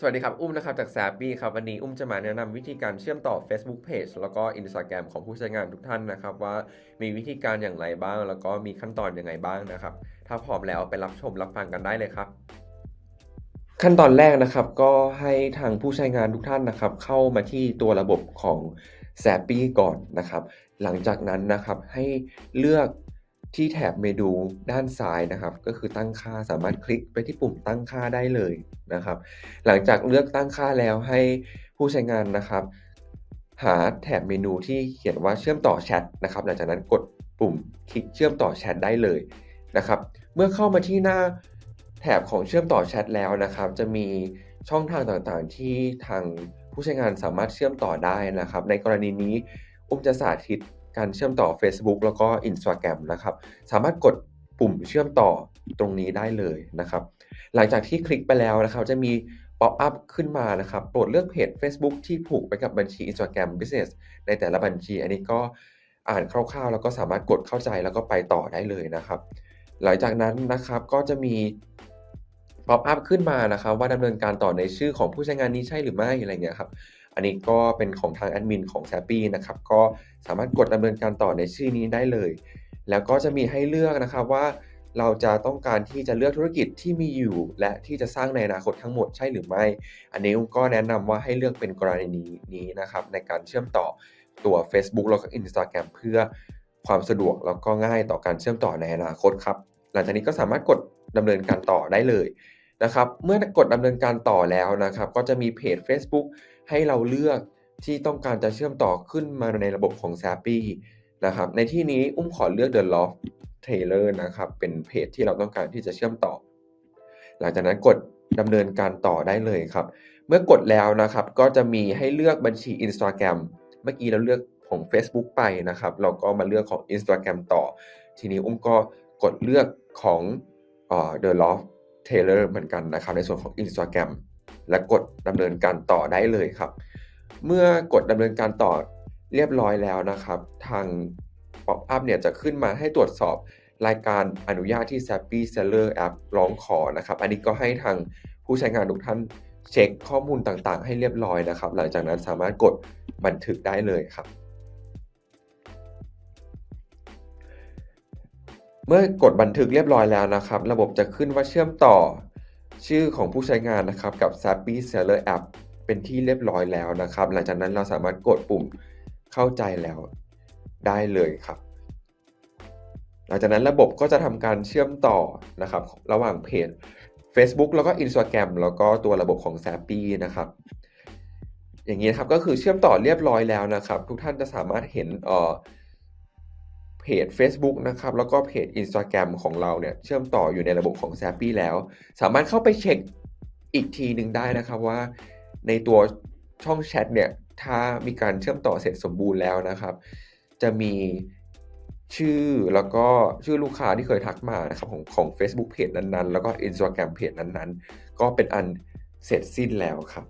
สวัสดีครับ อุ้มนะครับ จากแซบบี้ครับ วันนี้อุ้มจะมาแนะนำวิธีการเชื่อมต่อ Facebook Page แล้วก็ Instagram ของผู้ใช้งานทุกท่านนะครับ ว่ามีวิธีการอย่างไรบ้าง แล้วก็มีขั้นตอนอยังไงบ้างนะครับ ถ้าพร้อมแล้วไปรับชมรับฟังกันได้เลยครับ ขั้นตอนแรกนะครับก็ให้ทางผู้ใช้งานทุกท่านนะครับ เข้ามาที่ตัวระบบของ s a p p y ก่อนนะครับ หลังจากนั้นนะครับให้เลือก ที่แถบเมนูด้านซ้ายนะครับ ก็คือตั้งค่าสามารถคลิกไปที่ปุ่มตั้งค่าได้เลยนะครับ หลังจากเลือกตั้งค่าแล้วให้ผู้ใช้งานนะครับ หาแถบเมนูที่เขียนว่าเชื่อมต่อแชทนะครับ หลังจากนั้นกดปุ่มคลิกเชื่อมต่อแชทได้เลยนะครับ เมื่อเข้ามาที่หน้าแถบของเชื่อมต่อแชทแล้วนะครับ จะมีช่องทางต่างๆ ที่ทางผู้ใช้งานสามารถเชื่อมต่อได้นะครับ ในกรณีนี้อุ้มจะสาธิต การเชื่อมต่อ Facebook แล้วก็ Instagram นะครับ สามารถกดปุ่มเชื่อมต่อตรงนี้ได้เลยนะครับ หลังจากที่คลิกไปแล้วนะครับ จะมีป๊อปอัพขึ้นมานะครับ โปรดเลือกเพจ Facebook ที่ผูกไปกับบัญชี Instagram Business ในแต่ละบัญชี อันนี้ก็อ่านคร่าวๆ แล้วก็สามารถกดเข้าใจแล้วก็ไปต่อได้เลยนะครับ หลังจากนั้นนะครับก็จะมีป๊อปอัพขึ้นมานะครับ ว่าดำเนินการต่อในชื่อของผู้ใช้งานนี้ใช่หรือไม่อะไรเงี้ยครับ อันนี้ก็เป็นของทางแอดมินของ s a p p y นะครับก็สามารถกดดำเนินการต่อในชื่อนี้ได้เลย แล้วก็จะมีให้เลือกนะครับว่าเราจะต้องการที่จะเลือกธุรกิจที่มีอยู่ และที่จะสร้างในอนาคตทั้งหมดใช่หรือไม่ อันนี้ก็แนะนำว่าให้เลือกเป็นกรณีนี้นะครับในการเชื่อมต่อตัว Facebook แล้วก็ Instagram เพื่อความสะดวกแล้วก็ง่ายต่อการเชื่อมต่อในอนาคตครับ หลังจากนี้ก็สามารถกดดำเนินการต่อได้เลยนะครับ เมื่อกดดำเนินการต่อแล้วนะครับ ก็จะมีเพจ Facebook ให้เราเลือกที่ต้องการจะเชื่อมต่อขึ้นมาในระบบของ s a p p y นะครับ ในที่นี้อุ้มขอเลือก The Loft Taylor นะครับ เป็นเพจที่เราต้องการที่จะเชื่อมต่อ หลังจากนั้นกดดำเนินการต่อได้เลยครับ เมื่อกดแล้วนะครับ ก็จะมีให้เลือกบัญชี Instagram เมื่อกี้เราเลือกของ Facebook ไปนะครับ เราก็มาเลือกของ Instagram ต่อ ทีนี้อุ้มก็กดเลือกของเออ The Loft Taylor เหมือนกันนะครับ ในส่วนของ Instagram และกดดำเนินการต่อได้เลยครับ เมื่อกดดำเนินการต่อเรียบร้อยแล้วนะครับ ทางป๊อปอัพเนี่ยจะขึ้นมาให้ตรวจสอบรายการอนุญาตที่ s a p p y Seller App ร้องขอนะครับ อันนี้ก็ให้ทางผู้ใช้งานทุกท่านเช็คข้อมูลต่างๆ ให้เรียบร้อยนะครับ หลังจากนั้นสามารถกดบันทึกได้เลยครับ เมื่อกดบันทึกเรียบร้อยแล้วนะครับ ระบบจะขึ้นว่าเชื่อมต่อ ชื่อของผู้ใช้งานนะครับกับ s a p p y Seller App เป็นที่เรียบร้อยแล้วนะครับ หลังจากนั้นเราสามารถกดปุ่มเข้าใจแล้วได้เลยครับ หลังจากนั้นระบบก็จะทำการเชื่อมต่อนะครับ ระหว่างเพจ Facebook แล้วก็ Instagram แล้วก็ตัวระบบของ s a p p y นะครับอย่างนี้นะครับก็คือเชื่อมต่อเรียบร้อยแล้วนะครับ ทุกท่านจะสามารถเห็นเอ่อ เพจ Facebook นะครับ แล้วก็เพจ Instagram ของเราเนี่ย เชื่อมต่ออยู่ในระบบของ s a p p y แล้ว สามารถเข้าไปเช็คอีกทีหนึ่งได้นะครับว่าในตัวช่องแชทเนี่ย ถ้ามีการเชื่อมต่อเสร็จสมบูรณ์แล้วนะครับ จะมีชื่อแล้วก็ชื่อลูกค้าที่เคยทักมานะครับของของ Facebook เพจนั้นๆ แล้วก็ Instagram เพจนั้นๆ ก็เป็นอันเสร็จสิ้นแล้วครับ